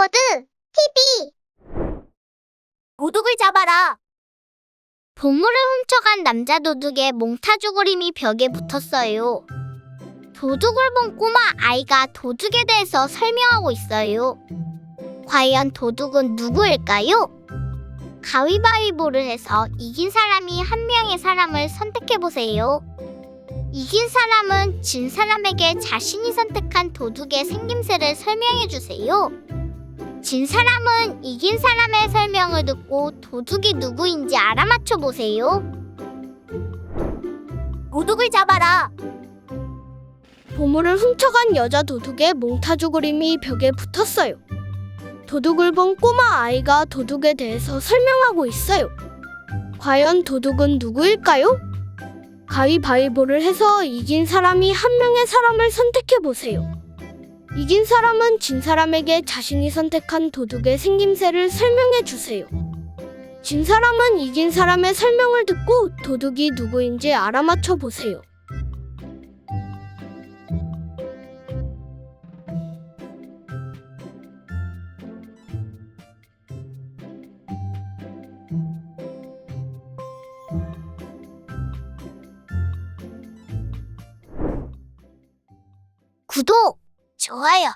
스토리보드 TV 도둑을 잡아라. 보물을 훔쳐간 남자 도둑의 몽타주 그림이 벽에 붙었어요. 도둑을 본 꼬마 아이가 도둑에 대해서 설명하고 있어요. 과연 도둑은 누구일까요? 가위바위보를 해서 이긴 사람이 한 명의 사람을 선택해 보세요. 이긴 사람은 진 사람에게 자신이 선택한 도둑의 생김새를 설명해 주세요. 진 사람은 이긴 사람의 설명을 듣고 도둑이 누구인지 알아맞혀 보세요. 도둑을 잡아라. 보물을 훔쳐간 여자 도둑의 몽타주 그림이 벽에 붙었어요. 도둑을 본 꼬마 아이가 도둑에 대해서 설명하고 있어요. 과연 도둑은 누구일까요? 가위바위보를 해서 이긴 사람이 한 명의 사람을 선택해 보세요. 이긴 사람은 진 사람에게 자신이 선택한 도둑의 생김새를 설명해 주세요. 진 사람은 이긴 사람의 설명을 듣고 도둑이 누구인지 알아맞혀 보세요. 구독, 좋아요